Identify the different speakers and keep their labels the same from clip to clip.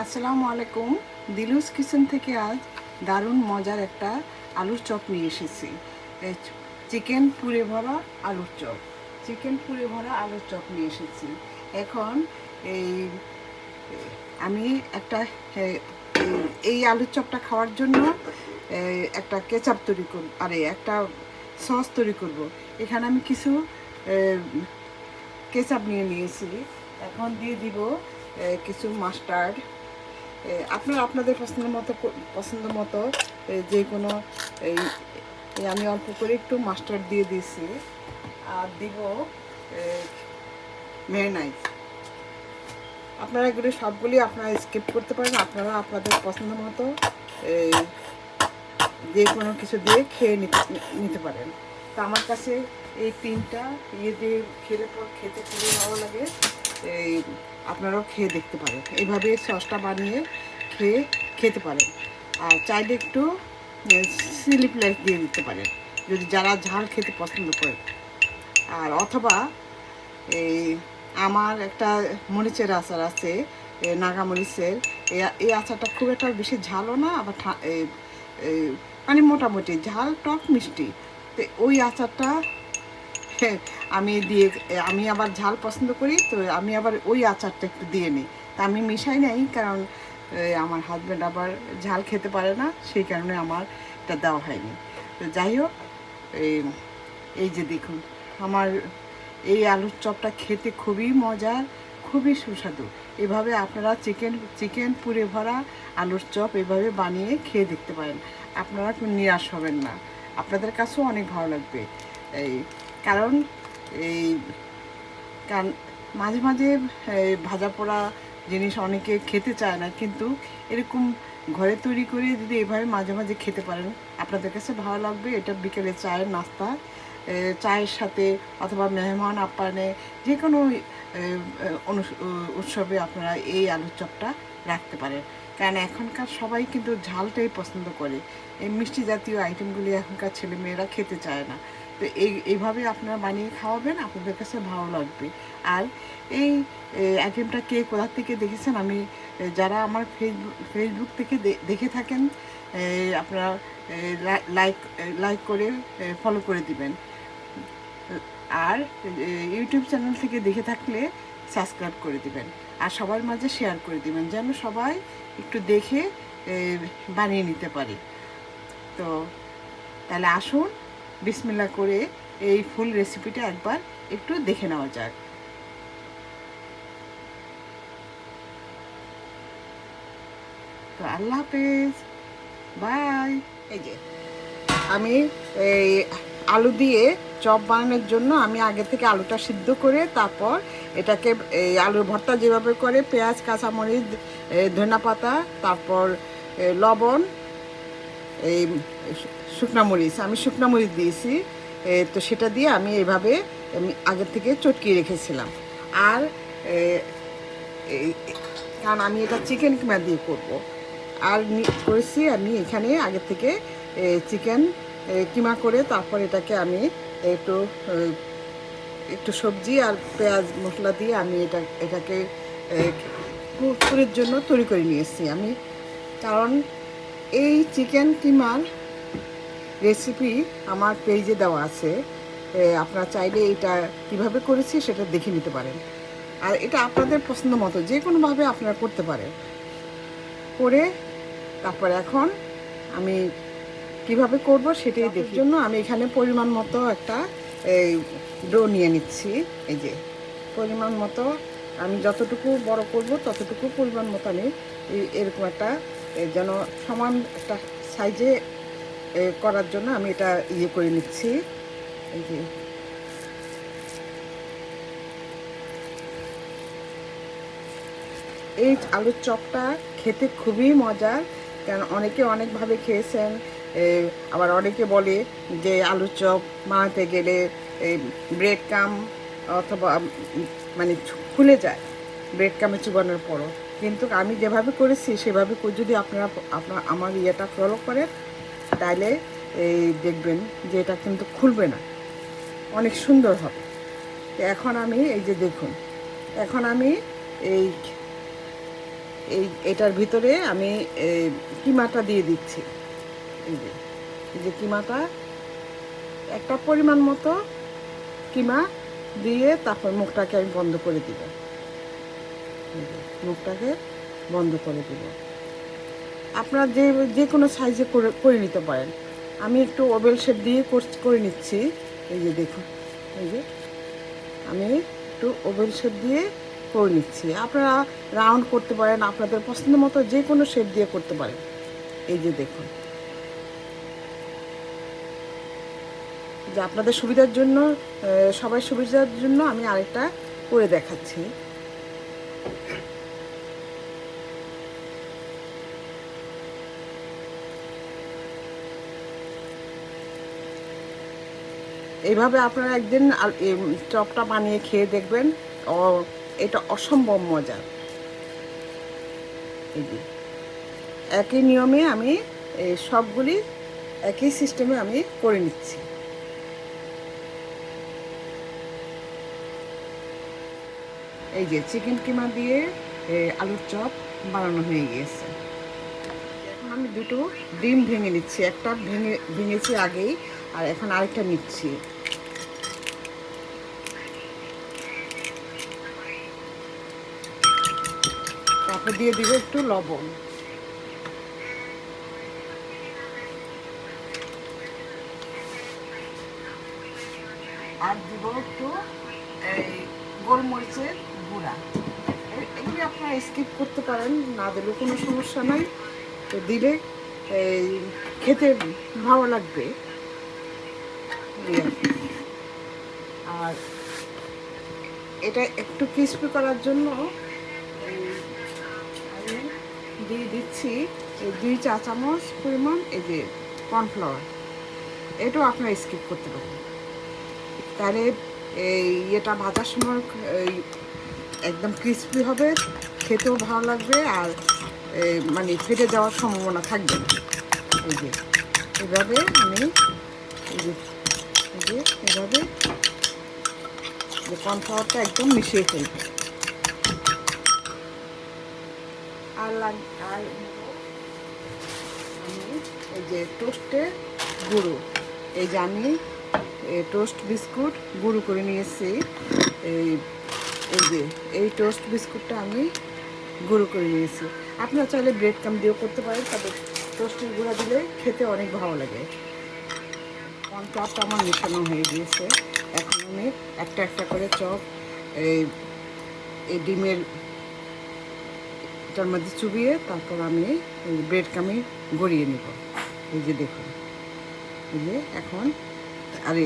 Speaker 1: আসসালামু আলাইকুম। দিলুস কিচেন থেকে আজ দারুণ মজার একটা আলুর চপ নিয়ে এসেছি। চিকেন পুরে ভরা আলুর চপ। চিকেন পুরে ভরা আলুর চপ নিয়ে এসেছি। এখন এই, আমি একটা এই- আলুর চপটা খাওয়ার জন্য একটা কেচাপ তৈরি করব, আরে, একটা সস তৈরি করব। এখানে আমি কিছু কেচাপ নিয়ে নিয়েছি। এখন দিয়ে দিব কিছু মাস্টার্ড আপনারা, আপনাদের পছন্দ মতো পছন্দ মতো যে কোনো, এই আমি অল্প করে একটু মাস্টার্ড দিয়ে দিয়েছি। আর দিব মেয়নাইজ আপনারা এগুলি সবগুলি আপনারা স্কিপ করতে পারেন, আপনারা আপনাদের পছন্দ মতো এই যে কোনো কিছু দিয়ে খেয়ে নিতে পারেন। তো আমার কাছে এই তিনটা ইয়ে দিয়ে খেলে পর খেতে খুবই ভালো লাগে। এই আপনারাও খেয়ে দেখতে পারেন। এইভাবে সসটা বানিয়ে খেয়ে খেতে পারেন। আর চাইলে একটু চিলি ফ্লেক্স দিয়ে দিতে পারেন যদি যারা ঝাল খেতে পছন্দ করে আর অথবা এই আমার একটা মরিচের আচার আছে এ, নাগা মরিচের। এই- আচারটা খুব একটা বেশি ঝালও না আবার মানে মোটামুটি ঝাল টক মিষ্টি। তো ওই আচারটা হ্যাঁ, আমি দিয়ে আমি আবার ঝাল পছন্দ করি তো আমি আবার ওই আচারটা একটু দিয়ে নিই। তা আমি মিশাই নাই কারণ আমার হাজব্যান্ড আবার ঝাল খেতে পারে না সেই কারণে আমার এটা দেওয়া হয়নি। তো যাই হোক এই এই যে দেখুন আমার এই আলুর চপটা খেতে খুবই মজার খুবই সুস্বাদু। এভাবে আপনারা চিকেন চিকেন পুরে ভরা আলুর চপ এভাবে বানিয়ে খেয়ে দেখতে পারেন। আপনারা নিরাশ হবেন না। আপনাদের কাছেও অনেক ভালো লাগবে। এই কারণ এই মাঝে মাঝে ভাজা পোড়া জিনিস অনেকে খেতে চায় না, কিন্তু এরকম ঘরে তৈরি করে যদি এভাবে মাঝে মাঝে খেতে পারেন, আপনাদের কাছে ভালো লাগবে। এটা বিকেলে চায়ের নাস্তা চায়ের সাথে অথবা মেহমান আপ্যায়নে যে কোনো উৎসবে আপনারা এই আলুর চপটা রাখতে পারেন। কারণ এখনকার সবাই কিন্তু ঝালটাই পছন্দ করে। এই মিষ্টি জাতীয় আইটেমগুলি এখনকার ছেলে মেয়েরা খেতে চায় না। তো এই এইভাবে আপনারা বানিয়ে খাওয়াবেন, আপনাদের কাছে ভালো লাগবে। আর এই আইটেমটা কে কোথা থেকে দেখেছেন? আমি যারা আমার ফেসবুক ফেসবুক থেকে দেখে থাকেন আপনারা লাইক লাইক করে ফলো করে দিবেন। আর ইউটিউব চ্যানেল থেকে দেখে থাকলে সাবস্ক্রাইব করে দিবেন। আর সবার মাঝে শেয়ার করে দিবেন, যেন সবাই একটু দেখে বানিয়ে নিতে পারে। তো, তাহলে আসুন বিসমিল্লা করে এই ফুল রেসিপিটা একবার একটু দেখে নেওয়া যাক। তো আল্লাহ হাফেজ। বাই। এই যে, আমি এই আলু দিয়ে চপ বানানোর জন্য আমি আগে থেকে আলুটা সিদ্ধ করে তারপর এটাকে এই আলুর ভর্তা যেভাবে করে পেঁয়াজ, কাঁচামরিচ ধনা পাতা তারপর লবণ এই শুকনা মরিচ, আমি শুকনা মরিচ দিয়েছি তো সেটা দিয়ে আমি আমি আগের থেকে চটকিয়ে রেখেছিলাম। আর কারণ আমি এটা চিকেন কিমা দিয়ে করব। আর করেছি আমি এখানে আগের থেকে চিকেন কিমা করে তারপর এটাকে আমি একটু একটু সবজি আর পেঁয়াজ মশলা দিয়ে আমি এটা, এটাকে পুরের জন্য তৈরি করে নিয়েছি আমি। কারণ এই চিকেন কিমার রেসিপি আমার পেজে দেওয়া আছে। আপনারা চাইলে এটা কীভাবে করেছি সেটা দেখে নিতে পারেন। আর এটা আপনাদের পছন্দ মতো যে কোনোভাবে আপনারা করতে পারেন। করে তারপর এখন আমি কীভাবে করব সেটাই দেখার জন্য আমি এখানে পরিমাণ মতো একটা এই ডো নিয়ে নিচ্ছি। এই যে পরিমাণ মতো আমি যতটুকু বড় করব ততটুকু পরিমাণ মতো আমি এরকম একটা যেন সমান একটা সাইজে করার জন্য আমি এটা ইয়ে করে নিচ্ছি। এই যে। এই আলুর চপটা খেতে খুবই মজার, কারণ অনেকে অনেকভাবে খেয়েছেন। আবার অনেকে বলে যে আলুর চপ বানাতে গেলে এই ব্রেড কাম অথবা মানে খুলে যায়। ব্রেড কামে চুবানোর পরও। কিন্তু আমি যেভাবে করেছি, সেভাবে যদি আপনারা আপনার আমার ইয়েটা ফলো করেন তাহলে এই দেখবেন যে এটা কিন্তু খুলবে না। অনেক সুন্দর হবে। এখন আমি এই যে দেখুন, এখন আমি এই এই এটার ভিতরে আমি কিমাটা দিয়ে দিচ্ছি। এই যে এই যে কিমাটা, একটা পরিমাণ মতো কিমা দিয়ে তারপর মুখটাকে আমি বন্ধ করে দিব। যে, মুখটাকে বন্ধ করে দিব আপনারা যে যে কোনো সাইজে করে করে নিতে পারেন। আমি একটু ওভেল শেপ দিয়ে করে নিচ্ছি। এই যে দেখুন এই যে আমি একটু ওভেল শেপ দিয়ে করে নিচ্ছি। আপনারা রাউন্ড করতে পারেন আপনাদের পছন্দ মতো যে কোনো শেপ দিয়ে করতে পারেন। এই যে দেখুন। যে আপনাদের সুবিধার জন্য সবাই সুবিধার জন্য আমি আরেকটা করে দেখাচ্ছি। এইভাবে আপনারা একদিন চপটা বানিয়ে খেয়ে দেখবেন। ও, এটা অসম্ভব মজার একই নিয়মে আমি সবগুলি একই সিস্টেমে আমি করে নিচ্ছি। এই যে চিকেন কিমা দিয়ে আলুর চপ বানানো হয়ে গিয়েছে। এখন আমি দুটো ডিম ভেঙে নিচ্ছি। একটা ভেঙে, ভেঙেছি আগেই, আর এখন আরেকটা নিচ্ছি। তারপর দিয়ে দিব একটু লবণ। আর দিব একটু, এই গোলমরিচের এ- এগুলি আপনারা স্কিপ করতে পারেন, না দিলেও কোনো সমস্যা নাই। তো দিলে এই খেতে ভালো লাগবে। আর এটা একটু ক্রিস্পি করার জন্য দিয়ে দিচ্ছি দুই চা চামচ পরিমাণ এই যে কর্নফ্লাওয়ার এটাও আপনারা স্কিপ করতে পারেন। তাহলে এই এটা ভাজার সময় একদম ক্রিস্পি হবে, খেতেও ভালো লাগবে আর মানে ফেটে যাওয়ার সম্ভাবনা থাকবে না। এই যে, এভাবে আমি, এই যে এই যে, এভাবে কর্নফ্লাওয়ারটা একদম মিশিয়ে ফেলব। আর আর আমি এই যে টোস্টে গুঁড়ো, এই যে আমি টোস্ট বিস্কুট গুঁড়ো করে নিয়েছি, এই এই যে, এই টোস্ট বিস্কুটটা আমি গুঁড়ো করে নিয়েছি। আপনারা চাইলে ব্রেড কাম দিয়েও করতে পারেন, তবে টোস্টের গুঁড়া দিলে খেতে অনেক ভালো লাগে। কারণ চপটা আমার মেশানো হয়ে গিয়েছে। এখন আমি একটা একটা করে চপ এই এই ডিমের এটার মধ্যে চুবিয়ে তারপর আমি ব্রেড কামে গড়িয়ে নেব। এই যে দেখুন। এই যে এখন, আরে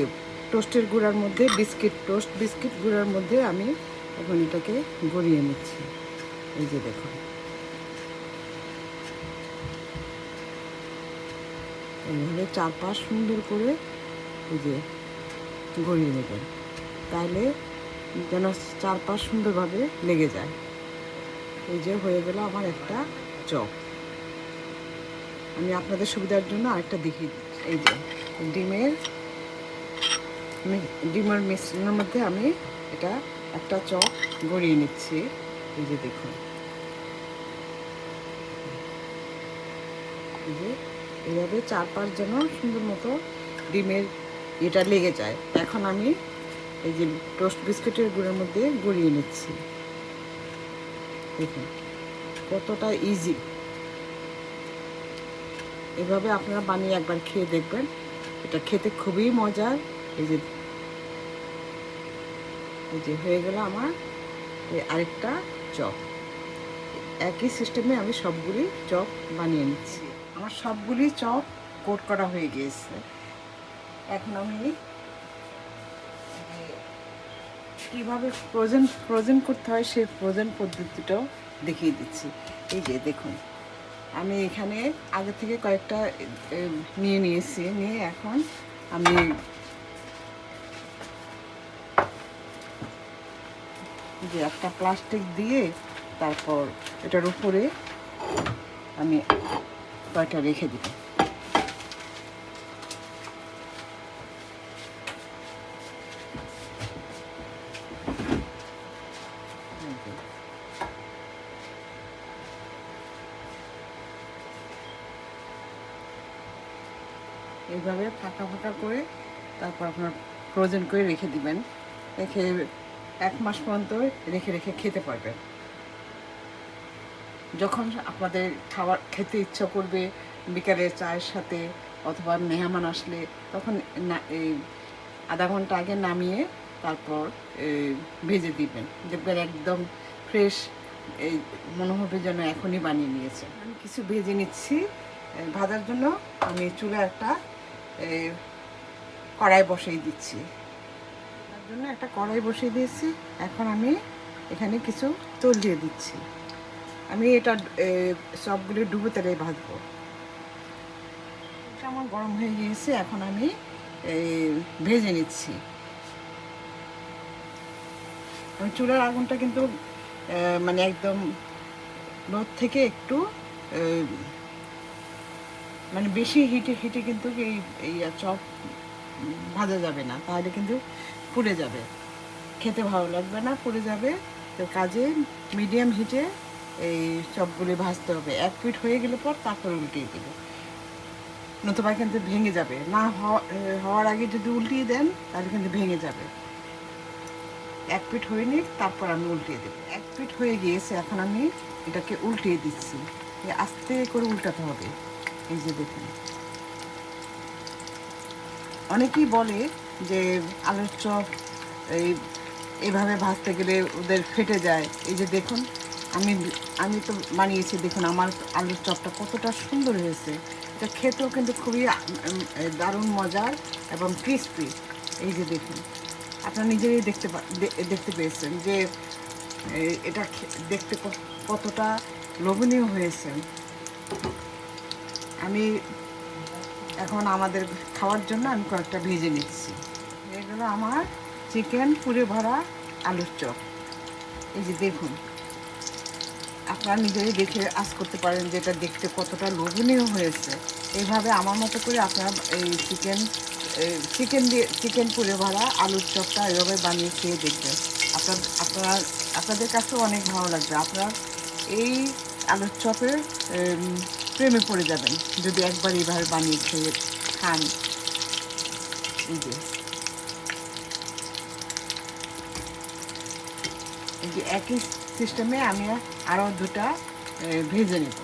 Speaker 1: টোস্টের গুঁড়ার মধ্যে বিস্কিট টোস্ট বিস্কিট গুঁড়ার মধ্যে আমি এখন এটাকে গড়িয়ে নিচ্ছি। এই যে দেখুন। এইভাবে চারপাশ সুন্দর করে এই যে গড়িয়ে নেবেন। তাহলে যেন চারপাশ সুন্দরভাবে লেগে যায়। এই যে হয়ে গেল আমার একটা চপ। আমি আপনাদের সুবিধার জন্য আরেকটা দেখিয়ে দিচ্ছি। এই যে ডিমের ডিমের মিশ্রণের মধ্যে আমি এটা একটা চপ গড়িয়ে নিচ্ছি। এই যে দেখুন। যে এইভাবে চারপাশ যেন সুন্দর মতো ডিমের এটা লেগে যায়। এখন আমি এই যে টোস্ট বিস্কুটের গুঁড়োর মধ্যে গড়িয়ে নিচ্ছি। দেখুন, কতটা ইজি এভাবে আপনারা বানিয়ে একবার খেয়ে দেখবেন। এটা খেতে খুবই মজার। এই যে এই যে হয়ে গেল আমার এই আরেকটা চপ। একই সিস্টেমে আমি সবগুলি চপ বানিয়ে নিচ্ছি। আমার সবগুলি চপ কোট করা হয়ে গিয়েছে। এখন আমি কীভাবে ফ্রোজেন ফ্রোজেন করতে হয় সেই ফ্রোজেন পদ্ধতিটাও দেখিয়ে দিচ্ছি। এই যে দেখুন, আমি এখানে আগে থেকে কয়েকটা নিয়ে নিয়েছি। নিয়ে এখন আমি যে একটা প্লাস্টিক দিয়ে তারপর এটার উপরে আমি কয়টা রেখে দিব। এইভাবে ফাঁকা ফাঁকা করে তারপর আপনার ফ্রোজেন করে রেখে দিবেন। রেখে এক মাস পর্যন্ত রেখে রেখে খেতে পারবেন যখন আপনাদের খাবার খেতে ইচ্ছা করবে, বিকালে চায়ের সাথে অথবা মেহমান আসলে, তখন না, এই আধা ঘণ্টা আগে নামিয়ে তারপর ভেজে দিবেন। দেখবেন একদম ফ্রেশ, এই মনে হবে যেন এখনই বানিয়ে নিয়েছে। আমি কিছু ভেজে নিচ্ছি। ভাজার জন্য আমি চুলা একটা কড়াই বসিয়ে দিচ্ছি। জন্য একটা কড়াই বসিয়ে দিয়েছি। এখন আমি এখানে কিছু তেল দিয়ে দিচ্ছি। আমি এটা সবগুলো ডুবো তেলে ভাজবো। আমার গরম হয়ে গিয়েছে, এখন আমি ভেজে নিচ্ছি। আমি চুলার আগুনটা কিন্তু মানে একদম রোদ থেকে একটু মানে বেশি হিটে হিটে কিন্তু এই চপ ভাজা যাবে না। তাহলে কিন্তু পুড়ে যাবে। খেতে ভালো লাগবে না, পুড়ে যাবে। তো কাজে মিডিয়াম হিটে এই চপগুলি ভাজতে হবে। এক পিঠ হয়ে গেলে পর তারপর উল্টিয়ে দেবে। নতুবা কিন্তু ভেঙে যাবে। না হওয়া- হওয়ার আগে যদি উল্টিয়ে দেন, তাহলে কিন্তু ভেঙে যাবে। এক পিঠ হয়ে নিক, তারপর আমি উল্টিয়ে দেবো। এক পিঠ হয়ে গিয়েছে, এখন আমি এটাকে উল্টিয়ে দিচ্ছি। আস্তে করে উল্টাতে হবে। এই যে দেখুন। অনেকেই বলে যে আলুর চপ, এই, এভাবে ভাজতে গেলে ওদের ফেটে যায়। এই যে দেখুন, আমি আমি তো বানিয়েছি, দেখুন আমার আলুর চপটা কতটা সুন্দর হয়েছে। এটা খেতেও কিন্তু খুবই দারুণ মজার এবং ক্রিস্পি এই যে দেখুন, আপনারা নিজেরাই দেখতে দেখতে পেয়েছেন যে এটা দেখতে কতটা লোভনীয় হয়েছে। আমি এখন আমাদের খাওয়ার জন্য আমি কয়েকটা ভেজে নিচ্ছি। এগুলো আমার চিকেন, পুরে ভরা আলুর চপ। এই যে দেখুন, আপনারা নিজেরাই দেখে আজ করতে পারেন যে এটা দেখতে কতটা লোভনীয় হয়েছে। এইভাবে আমার মতো করে আপনারা এই চিকেন চিকেন দিয়ে, চিকেন পুরে ভরা আলুর চপটা এভাবে বানিয়ে খেয়ে দেখবেন। আপনার, আপনারা, আপনাদের কাছেও অনেক ভালো লাগবে। আপনার এই আলুর চপের প্রেমে পড়ে যাবেন যদি একবার এইভাবে বানিয়ে খেয়ে খান। এই যে। একই সিস্টেমে আমি আরও দুটা ভেজে নেব।